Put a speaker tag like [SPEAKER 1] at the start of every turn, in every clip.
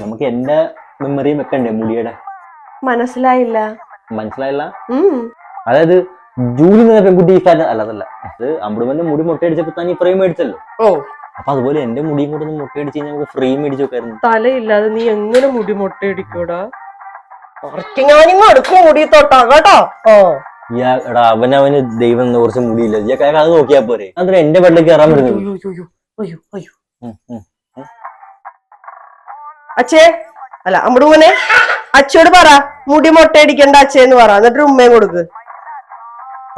[SPEAKER 1] നമുക്ക് എന്റെ മെമ്മറിയും വെക്കണ്ടേ മുടിയുടെ.
[SPEAKER 2] മനസ്സിലായില്ല.
[SPEAKER 1] മനസ്സിലായില്ല. അതായത് ജൂലി എന്ന പെൺകുട്ടി ഈ ഫാൻ അല്ല അതല്ല അത് അമ്പടുമന്റെ മുടി മുട്ടയടിച്ചപ്പോ താൻ ഈ ഫ്രെയിം മേടിച്ചല്ലോ.
[SPEAKER 2] ഓ.
[SPEAKER 1] അപ്പൊ അതുപോലെ എന്റെ മുടിയും കൂടെ ഒന്ന് മുട്ടയടിച്ച് കഴിഞ്ഞാൽ നമുക്ക് ഫ്രെയിം മേടിച്ചു വെക്കായിരുന്നു.
[SPEAKER 2] തലയില്ലാതെ നീ എങ്ങനെ മുടി മുട്ടയടിക്കൂടാ? എടുക്കും മുടി തൊട്ടാ കേട്ടോ? ഓ.
[SPEAKER 1] ഇയാ എടാ അവനവന് ദൈവം കുറച്ച് മുടിയില്ല. അത് നോക്കിയാ പോരെ. അത്ര എന്റെ വെള്ളം കയറാൻ പറ്റുന്നത്?
[SPEAKER 2] അയ്യോ, അയ്യോ. അച്ഛേ അല്ല നമ്മുടെ മോനെ അച്ഛയോട് പറ മുടി മുട്ടയടിക്കണ്ട അച്ഛന്ന് പറ എന്നിട്ട് ഉമ്മയും കൊടുക്ക്.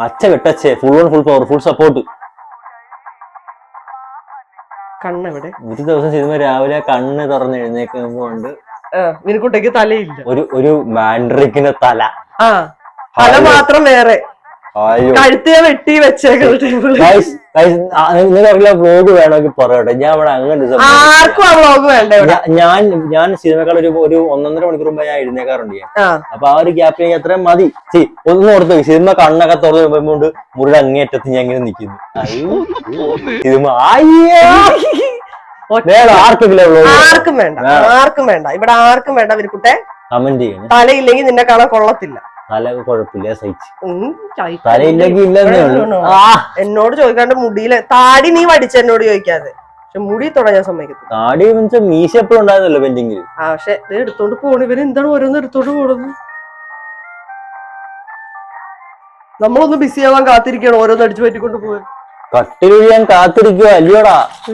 [SPEAKER 1] അച്ഛ വെട്ടച്ചേ full on full power full support
[SPEAKER 2] കണ്ണെവിടെ?
[SPEAKER 1] ഒരു ദിവസം സിനിമ രാവിലെ കണ്ണ് തുറന്ന് എഴുന്നേക്കുമ്പോണ്ട്
[SPEAKER 2] ആ വിനുക്കുട്ടയ്ക്ക് തലയില്ല.
[SPEAKER 1] ഒരു ഒരു മാൻഡ്രിക്കിന്റെ തല.
[SPEAKER 2] ആ തല മാത്രം വേറെ. കഴുത്തിയെ വെട്ടി
[SPEAKER 1] നിങ്ങൾക്കറിയില്ല വ്ലോഗ് വേണമെങ്കിൽ പറയട്ടെ. ഞാൻ അവിടെ അങ്ങനെ
[SPEAKER 2] ആർക്കും ആ വ്ളോഗ് വേണ്ട ഇവിടെ.
[SPEAKER 1] ഞാൻ ഞാൻ സിനിമക്കാൾ ഒരു ഒരു ഒന്നൊന്നര മണിക്കൂർ മുമ്പ് ഞാൻ എഴുന്നേക്കാറുണ്ട് ഞാൻ. അപ്പൊ ആ ഒരു ഗ്യാപ്പിൽ എനിക്ക് അത്രയും മതി. സി ഒന്ന് ഓർത്ത്. സിനിമ കണ്ണൊക്കെ തുറന്ന് വരുമ്പോണ്ട് മുറിയുടെ അങ്ങേറ്റത്ത് ഞാൻ ഇങ്ങനെ നിൽക്കുന്നു സിനിമ വേണം
[SPEAKER 2] ആർക്കും വേണ്ട ആർക്കും വേണ്ട. ഇവിടെ ആർക്കും വേണ്ട
[SPEAKER 1] കമന്റ് ചെയ്യണം.
[SPEAKER 2] തലയില്ലെങ്കിൽ നിന്നെ കാണാൻ കൊള്ളത്തില്ല.
[SPEAKER 1] തല കുഴപ്പമില്ല സഹിച്ച്.
[SPEAKER 2] ഉം, ചായ-
[SPEAKER 1] തലയില്ലെങ്കിൽ ഇല്ലെന്നേ ഉള്ളൂ.
[SPEAKER 2] എന്നോട് ചോദിക്കാണ്ട് മുടിയിലെ താടി നീ പഠിച്ച എന്നോട് ചോദിക്കാതെ. പക്ഷെ മുടി തുടങ്ങാൻ ഞാൻ
[SPEAKER 1] താടി വെച്ചാൽ മീശ എപ്പോഴും ഉണ്ടായിരുന്നല്ലോ പെൻഡിങ്ങിൽ
[SPEAKER 2] ആ പക്ഷെ ഇത് എടുത്തോണ്ട് പോണ. ഇവർ എന്താണ് ഓരോന്ന് എടുത്തോണ്ട് പോണത്? നമ്മളൊന്ന് ബിസി ആവാൻ കാത്തിരിക്കണം ഓരോന്ന് അടിച്ചു പറ്റിക്കൊണ്ട് പോവാൻ.
[SPEAKER 1] കട്ടിലൊഴിയാൻ ഞാൻ കാത്തിരിക്കുക അല്ലയോടാ.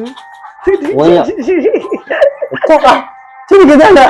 [SPEAKER 1] ചിരിക്കുന്നല്ല.